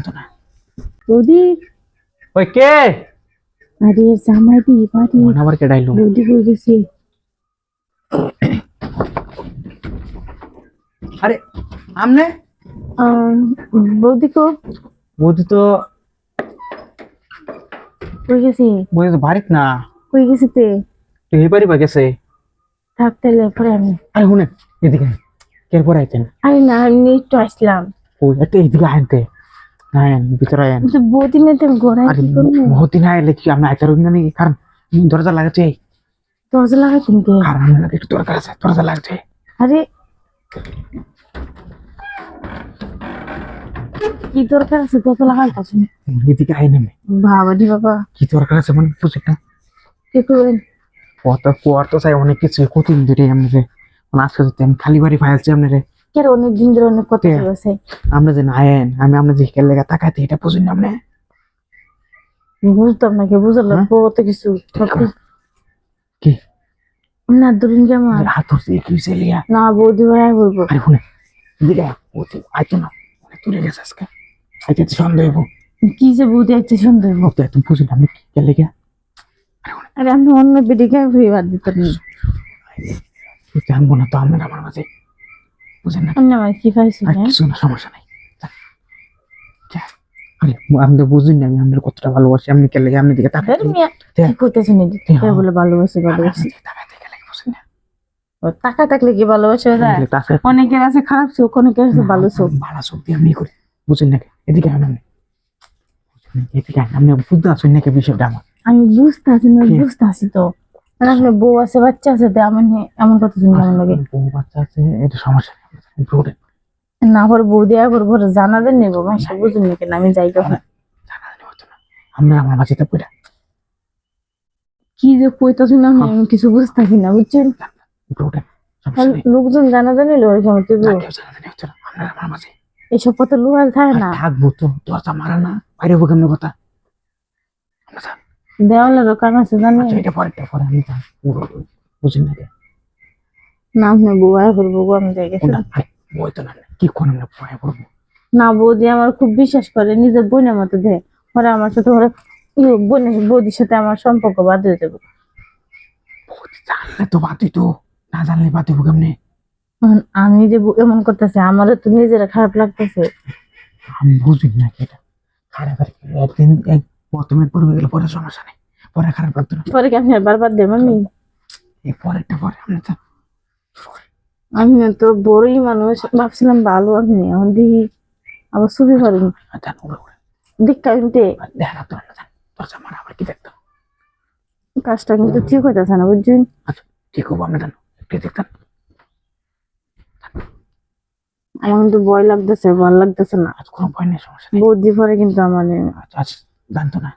জানতো না বৌদি। ওই কে? আরে জামাই দি বাড়ি। মনে আবার কে ডাইলো। বৌদি বলে গেছে আরে আমনে? বৌদি কো? বৌদি তো কই গেছে? বৌদি তো বাড়িত না। কই গেছে তে? তুই বাড়ি বা গেছে। থাক তাহলে পরে আমি আরে এদিকে আইতেন? আরে না আমি একটু আসলাম। এদিকে আয়েন ভিতরে আয়েন কিন্তু বৌদি মেতে ঘোরায় আরে কি করব? বহুত দিন আইলে কি আমরা আইতে রইনা নাকি? কারণ দরজা লাগাচ্ছে দরজা লাগাই কিন্তু কারণ আমার একটু দরকার আছে দরজা লাগছে আরে কি দরকার আছে? দরজা লাগাই কাছে এদিকে আইন আমি বাবা দি বাবা। কি দরকার আছে মানে বুঝি না? কি করবেন? কত কুয়ার তো চাই অনেক কিছু কতদিন ধরে এমনি রে? মানে আজকে তো আমি খালি বাড়ি ফাইলছি আপনি রে অনেক দিন ধরে অনেক কথা কে? চলেছে। আমরা যে আয়েন আমি আমরা যে লেগে তাকাইতে এটা বুঝুন না আপনি? বুঝতাম না কি বুঝলাম হ্যাঁ? কত কিছু কি? না দুদিন কেমন? হাত ধরছে কি লিয়া? না বৌদি ভাই বলব। আরে শুনে দিলে ও আইতো না অনেক তুলে গেছে আজকে। আইতে সন্দেহ হইব। কি যে বৌদি একটা সুন্দর ও তো একদম বুঝুন আপনি কি খেলে লেগে? আরে আমি অন্য বেডিকে ফ্রি বাদ দিতাম। না জানব না তো আপনার আমার মাঝে। বুঝেন না অন্য কি পাইছি আর না কিছু না সমস্যা নাই। যান। যান। আরে আপনি তো বুঝুন না আমি আপনার কতটা ভালোবাসি আপনি খেলে লেগে আপনি দিকে তাকাই ধর মিয়া দেখ। কি করতেছেন এই যে? দেখ। কে বলে ভালোবাসি ভালোবাসি। তাকাইতে গেলে বুঝুন না ও টাকা থাকলে কি ভালোবাসা যায় অনেকের আছে খারাপ চোখ অনেকের আছে ভালো চোখ। ভালো চোখ দিয়ে আমি করি বুঝুন নাকি এদিকে এদিকে আপনি বুঝতে আসুন নাকি বিষয়টা আমার? আমি বুঝতে আছি না বুঝতে আছি তো। আপনার বউ আছে বাচ্চা আছে তো এমন এমন কথা শুনে কেমন লাগে বউ বাচ্চা আছে এটা সমস্যা নেই না আবার বউ দেয়া পরে জানাবেন নেব মাসে বুঝুন না কেন আমি যাই কখন। না আমরা আমার তো পড়া কি যে কইতাছি না আমি আমি কিছু বুঝতেছি না বুঝছেন? লোকজন জানা জানি ওরকম তুই এসব কথা লোহাল থাকে না। থাকব তো দরজা মারা না বাইরে কেমন কথা? যান। দেওয়ালের কারণ আছে জানি। আচ্ছা, এটা পরে আমি যান। পুরো বুঝুন নাকি না আর করব বউ আমি বই তো না কি করে আমরা না বৌদি আমার খুব বিশ্বাস করে নিজের বোনের মতো পরে আমার সাথে ওরা বোনের বৌদির সাথে আমার সম্পর্ক বাদ হয়ে যাবে জানলে তো বাদ দিত না জানলে বাদ কেমনে? আমি যে এমন করতেছে আমারও তো নিজের খারাপ লাগতেছে। আমি বুঝি না কি এটা। খারাপ আর একদিন এক প্রথমে পড়বে গেলে পরে সমস্যা নেই। পরে খারাপ লাগতো না। পরে কি আমি বারবার দেব আমি? এই পরেরটা পরে তো আমি তো বড়ই মানুষ ভাবছিলাম ভালো আমি এখন দেখি আবার ছবি পারিনি উড়ে দেখতে কিন্তু দেখা না দরজা মারা আবার কি দেখতাম কাজটা কিন্তু ঠিক হইতেছে না বুঝছেন আচ্ছা ঠিক হব আমরা জানো একটু দেখতাম আমার কিন্তু ভয় লাগতেছে ভালো লাগতেছে না। আজ কোনো ভয় নেই সমস্যা নেই। বৌদি পরে কিন্তু আমার আচ্ছা আচ্ছা। জানতো না